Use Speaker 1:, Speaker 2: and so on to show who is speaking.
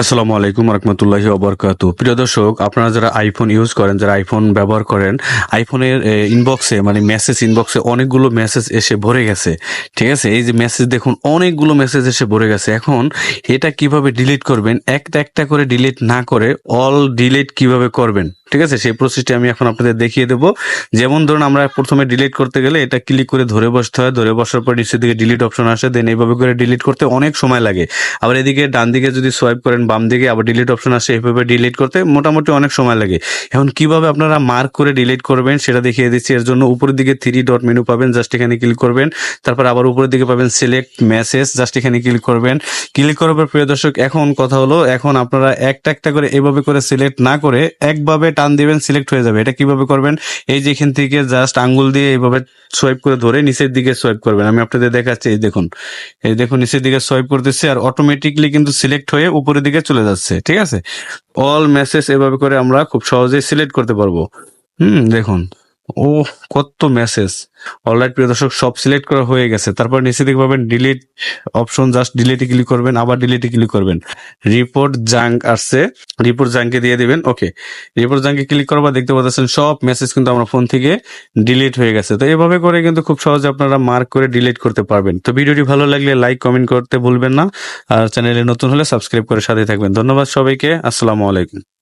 Speaker 1: আসসালামু আলাইকুম রহমতুল্লাহি ওবরকাত প্রিয় দর্শক, আপনারা যারা আইফোন ইউজ করেন, যারা আইফোন ব্যবহার করেন আইফোনের ইনবক্সে মানে মেসেজ ইনবক্সে অনেকগুলো মেসেজ এসে ভরে গেছে। ঠিক আছে? এই যে মেসেজ দেখুন, অনেকগুলো মেসেজ এসে ভরে গেছে। এখন এটা কীভাবে ডিলিট করবেন? একটা একটা করে ডিলিট না করে অল ডিলিট কীভাবে করবেন? ঠিক আছে? সেই প্রসেসটি আমি এখন আপনাদের দেখিয়ে দেবো। যেমন ধরুন, আমরা প্রথমে ডিলিট করতে গেলে এটা ক্লিক করে ধরে বসতে হয়। ধরে বসার পর নিচের দিকে ডিলিট অপশন আসে দেন এইভাবে করে ডিলিট করতে অনেক সময় লাগে। আবার এদিকে ডান দিকে যদি সোয়াইপ করেন, বাম দিকে আবার ডিলিট অপশন আসে এইভাবে ডিলিট করতে মোটামুটি অনেক সময় লাগে। এখন কীভাবে আপনারা মার্ক করে ডিলিট করবেন, সেটা দেখিয়ে দিচ্ছি। এর জন্য উপরের দিকে থ্রি ডট মেনু পাবেন জাস্ট এখানে ক্লিক করবেন। তারপর আবার উপরের দিকে পাবেন সিলেক্ট মেসেজ জাস্ট এখানে ক্লিক করবেন। ক্লিক করার পর, প্রিয় দর্শক, এখন কথা হলো, এখন আপনারা একটা একটা করে এভাবে করে সিলেক্ট না করে একভাবে টান দিবেন সিলেক্ট হয়ে যাবে। এটা কীভাবে করবেন? এই যে এখান থেকে জাস্ট আঙ্গুল দিয়ে এইভাবে সোয়াইপ করে ধরে নিচের দিকে সোয়াইপ করবেন। আমি আপনাদের দেখাচ্ছি, এই দেখুন। এই দেখুন, নিচের দিকে সোয়াইপ করতেছে আর অটোমেটিকলি কিন্তু সিলেক্ট হয়ে উপরের দিকে চলে যাচ্ছে, ঠিক আছে? অল মেসেজ এভাবে করে আমরা খুব সহজেই সিলেক্ট করতে পারব। হুম, দেখুন। ও কত মেসেজ অলরাইট প্রিয় দর্শক, সব সিলেক্ট করা হয়ে গেছে। তারপর নিচে দিকে পাবেন ডিলিট অপশন জাস্ট ডিলিটে ক্লিক করবেন, আবার ডিলিটে ক্লিক করবেন। রিপোর্ট জাঙ্ক আসছে। রিপোর্ট জাঙ্কে দিয়ে দিবেন ওকে রিপোর্ট জাঙ্কে ক্লিক করার পর দেখতে পাচ্ছেন সব মেসেজ কিন্তু আমার ফোন থেকে ডিলিট হয়ে গেছে। তো এভাবে করে কিন্তু খুব সহজে আপনারা মার্ক করে ডিলিট করতে পারবেন। তো ভিডিওটি ভালো লাগলে লাইক কমেন্ট করতে ভুলবেন না। আর চ্যানেলে নতুন হলে সাবস্ক্রাইব করে সাথে থাকবেন। ধন্যবাদ সবাইকে। আসসালামু আলাইকুম।